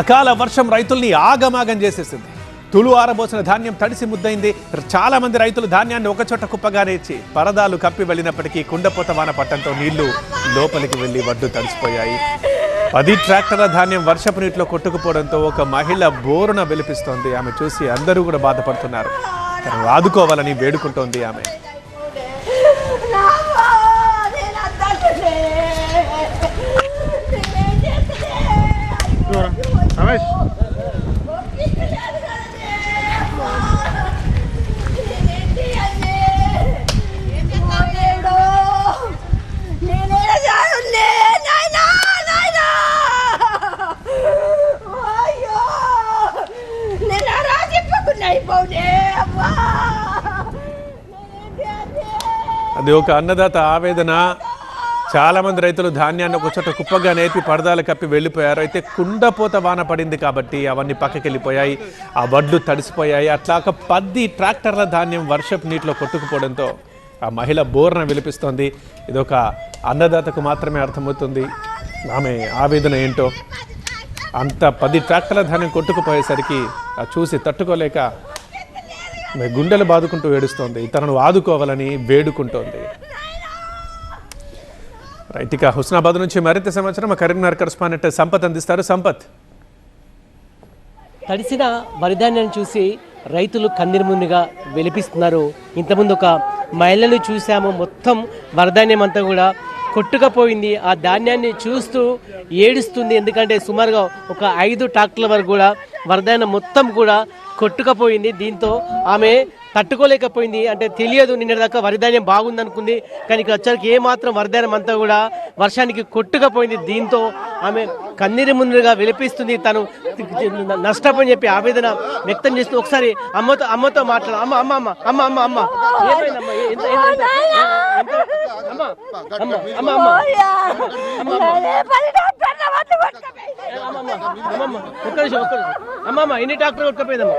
అకాల వర్షం రైతుల్ని ఆగమాగం చేసేసింది. తులు ఆరబోసిన ధాన్యం తడిసి ముద్దయింది. చాలా మంది రైతులు ధాన్యాన్ని ఒకచోట కుప్పగానే ఇచ్చి పరదాలు కప్పి వెళ్ళినప్పటికీ కుండపోత వాన పట్టంతో నీళ్ళు లోపలికి వెళ్ళి వడ్డు తడిసిపోయాయి. పది ట్రాక్టర్ల ధాన్యం వర్షపు నీటిలో కొట్టుకుపోవడంతో ఒక మహిళ బోరున వెలిపిస్తోంది. ఆమె చూసి అందరూ కూడా బాధపడుతున్నారు. తను ఆదుకోవాలని వేడుకుంటోంది ఆమె నామో నేను అద్దట్లే నేనేం చేస్తలే రమేష్ ఒప్పించలేదు కదనే అమ్మా నేనేం చేయాలి దేవుడు నేనేం చేయాలి నాయనా నాయనా అయ్యో నేను రాజిప్పకుండా అయిపోనే అమ్మా నేనేం చేయాలి అది ఒక అన్నదాత ఆవేదన. చాలామంది రైతులు ధాన్యాన్ని ఒక చోట కుప్పగా నేర్పి పరదాలు కప్పి వెళ్ళిపోయారు. అయితే కుండపోత వాన పడింది కాబట్టి అవన్నీ పక్కకి వెళ్ళిపోయాయి ఆ వడ్లు తడిసిపోయాయి. అట్లా ఒక పది ట్రాక్టర్ల ధాన్యం వర్షపు నీటిలో కొట్టుకుపోవడంతో ఆ మహిళ బోర్న విలిపిస్తోంది. ఇదొక అన్నదాతకు మాత్రమే అర్థమవుతుంది. ఆమె ఆవేదన ఏంటో? అంత పది ట్రాక్టర్ల ధాన్యం కొట్టుకుపోయేసరికి ఆ చూసి తట్టుకోలేక గుండెలు బాదుకుంటూ ఏడుస్తోంది. తనను ఆదుకోవాలని వేడుకుంటోంది. రైట్ ఇక హుస్నాబాద్ నుంచి మరింత సమాచారం కరీంనగర్ కరస్పాండెంట్ సంపత్ అందిస్తారు. సంపత్. తడిసిన వరిధాన్యాన్ని చూసి రైతులు కందిరిముందుగా వెలిపిస్తున్నారు. ఇంతకుముందు ఒక మహిళను చూసాము మొత్తం వరధాన్యం అంతా కూడా కొట్టుకపోయింది. ఆ ధాన్యాన్ని చూస్తూ ఏడుస్తుంది. ఎందుకంటే సుమారుగా ఒక ఐదు ట్రాక్టర్ల వరకు కూడా వరధాన్యం మొత్తం కూడా కొట్టుకపోయింది. దీంతో ఆమె తట్టుకోలేకపోయింది. అంటే తెలియదు నిన్నటిదాకా వరిధాన్యం బాగుంది అనుకుంది కానీ ఇక్కడ వచ్చరికి ఏమాత్రం వరిధాన్యం అంతా కూడా వర్షానికి కొట్టుకపోయింది. దీంతో ఆమె కన్నీరు ముందుగా విలిపిస్తుంది. తను నష్టపోయి చెప్పి ఆవేదన వ్యక్తం చేస్తూ ఒకసారి అమ్మతో అమ్మతో మాట్లాడు. అమ్మ అమ్మ అమ్మ అమ్మ అమ్మ అమ్మ. అమ్మమ్మ ఎన్ని ఎంత- ఎంత- ఎంత- ఎంత- అమ్మ అమ్మ అమ్మ అమ్మ అమ్మ అమ్మ అమ్మ ఒక్క నిమిషం ఒక్క నిమిషం అమ్మ అమ్మ ఎన్ని డాక్టర్ కొట్టుకపోయిందమ్మా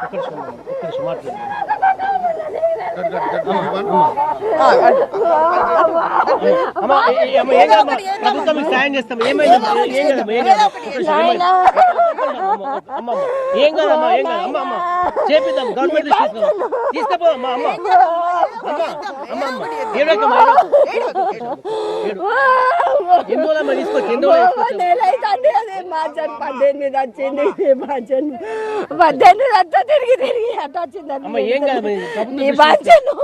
ఒక్క నిమిషం అమ్మ, ఒక్క అమ్మ అమ్మ ప్రభుత్వం సాయం చేస్తాం ఏం కాదమ్మా ఏం ఏమైంది? కాదు అమ్మ అమ్మ చేపిద్దాం గవర్నమెంట్ తీసుకున్నాం అమ్మ అమ్మ అమ్మ అమ్మ అమ్మ ఏడోకమ్మా ఎన్ని తీసుకొచ్చి రోజులు అది మార్చాను పద్దెనిమిది వచ్చింది మార్చాను పద్దెనిమిది అంతా తిరిగి తిరిగి అట్ట ఏం మార్చాను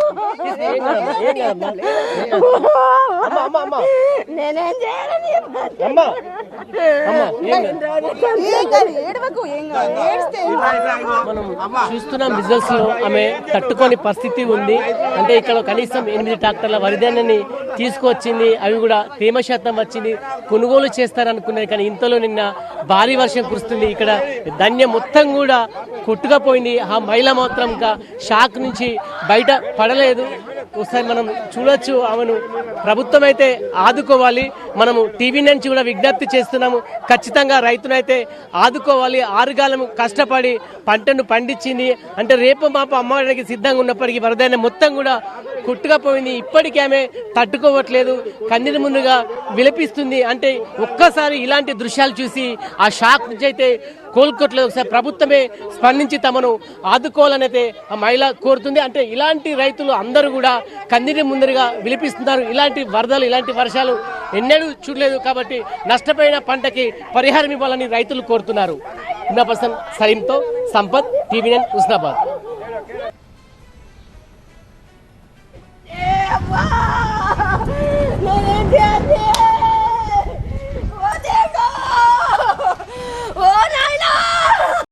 నేనేం చూస్తున్నాం బిజినెస్లో ఆమె తట్టుకొని పరిస్థితి ఉంది. అంటే ఇక్కడ కనీసం ఎనిమిది ట్రాక్టర్ల వరిధాన్యాన్ని తీసుకొచ్చింది. అవి కూడా తేమ శాతం వచ్చింది కొనుగోలు చేస్తారనుకున్నది కానీ ఇంతలో నిన్న భారీ వర్షం కురుస్తుంది. ఇక్కడ ధన్యం మొత్తం కూడా కొట్టుకపోయింది. ఆ మహిళ మాత్రం ఇంకా షాక్ నుంచి బయట పడలేదు. ఒకసారి మనం చూడొచ్చు ఆమెను ప్రభుత్వం అయితే ఆదుకోవాలి. మనము టీవీ నుంచి కూడా విజ్ఞప్తి చేస్తున్నాము. ఖచ్చితంగా రైతునైతే ఆదుకోవాలి. ఆరుగాలం కష్టపడి పంటను పండించింది. అంటే రేపు మాప అమ్మడానికి సిద్ధంగా ఉన్నప్పటికీ వరదైన మొత్తం కూడా కొట్టుకపోయింది. ఇప్పటికీ ఆమె తట్టుకోవట్లేదు. కన్నీరు ముందుగా విలపిస్తుంది అంటే ఒక్కసారి ఇలాంటి దృశ్యాలు చూసి ఆ షాక్ నుంచి అయితే కోలుకోవట్లేదు. ఒకసారి ప్రభుత్వమే స్పందించి తమను ఆదుకోవాలని అయితే ఆ మహిళ కోరుతుంది. అంటే ఇలాంటి రైతులు అందరూ కూడా కన్నీరు ముందరిగా విలిపిస్తున్నారు. ఇలాంటి వరదలు ఇలాంటి వర్షాలు ఎన్నడూ చూడలేదు కాబట్టి నష్టపోయిన పంటకి పరిహారం ఇవ్వాలని రైతులు కోరుతున్నారు. ఉన్న person సలీంతో Sampath TV nine Husnabad. have one.